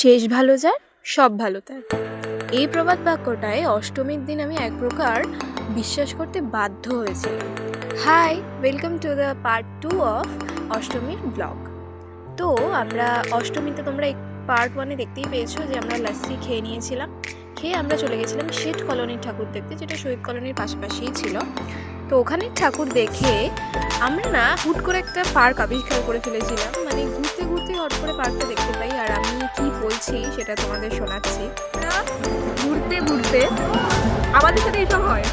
শেষ ভালো যার, সব ভালো তার। এই প্রবাদ বাক্যটায় অষ্টমীর দিন আমি এক প্রকার বিশ্বাস করতে বাধ্য হয়েছিলাম। Hi, welcome to the part two of অষ্টমীর ব্লগ। তো আমরা অষ্টমীতে তোমরা পার্ট ওয়ানে দেখতেই পেয়েছ যে আমরা লাস্সি খেয়ে নিয়েছিলাম। খেয়ে আমরা চলে গেছিলাম শেঠ কলোনির ঠাকুর দেখতে, যেটা শহীদ কলোনির পাশাপাশিই ছিল। তো ওখানে ঠাকুর দেখে আমরা না হুট করে একটা পার্ক আবিষ্কার করে ফেলেছিলাম। মানে ঘুরতে ঘুরতে হট করে পার্কটা দেখতে পাই। আর আমি বলছি সেটা তোমাদের শোনাচ্ছি। ঘুরতে ঘুরতে আমাদের সাথে এসব হয়।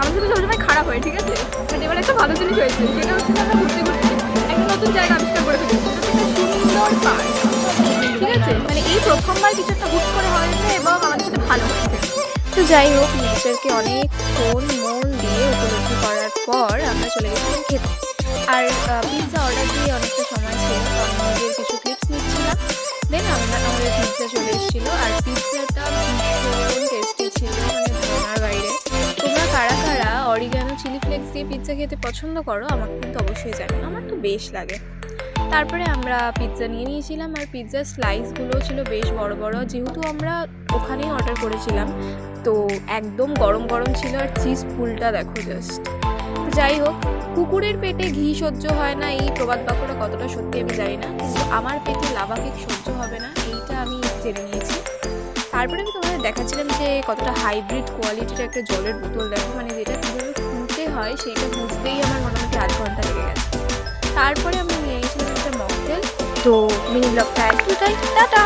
আমাদের সাথে সবসময় খারাপ হয় ঠিক আছে? বাট এবার একটা ভালো জিনিস হয়েছে সেটা হচ্ছে আমরা ঘুরতে ঘুরতে একটা নতুন জায়গা আবিষ্কার করে ফেলেছি সুন্দর পার্ক। ঠিক আছে? মানে এই প্রথমবার কিছু একটা হুট করে হয়েছে এবং আমাদের সাথে ভালো হয়েছে। তো যাই হোক নেচারকে অনেকক্ষণ মন দিয়ে উপলব্ধি করার পর আমরা চলে গেছিলাম খেতে। আর পিৎজা অর্ডার দিয়ে চলে এসেছিল। আর পিৎজাটা ভীষণ টেস্টি ছিল মানে বাইরে। তোমরা কারা কারা অরিগানো চিলি ফ্লেক্স দিয়ে পিৎজা খেতে পছন্দ করো, আমাকে কিন্তু অবশ্যই জানিও। আমার তো বেশ লাগে। তারপরে আমরা পিৎজা নিয়ে নিয়েছিলাম, আর পিৎজার স্লাইসগুলোও ছিল বেশ বড় বড়। যেহেতু আমরা ওখানেই অর্ডার করেছিলাম, তো একদম গরম গরম ছিল, আর চিজ ফুলটা দেখো জাস্ট যাই হোক কুকুরের পেটে ঘি সহ্য হয় না, এই প্রবাদ বাক্যটা কতটা সত্যি আমি জানি না, কিন্তু আমার পেটে লাভা কেক সহ্য হবে না, এইটা আমি জেনে নিয়েছি। তারপরে আমি তোমাদের দেখাচ্ছিলাম যে কতটা হাইব্রিড কোয়ালিটির একটা জলের বোতল দেখো মানে যেটা কীভাবে খুলতে হয়, সেইটা বুঝতেই আমার মোটামুটি আধ ঘণ্টা লেগে গেছে। তারপরে আমি নিয়ে গেছিলাম একটা মকটেল, তো মিনি ব্লগটা একটুটাই টাটা!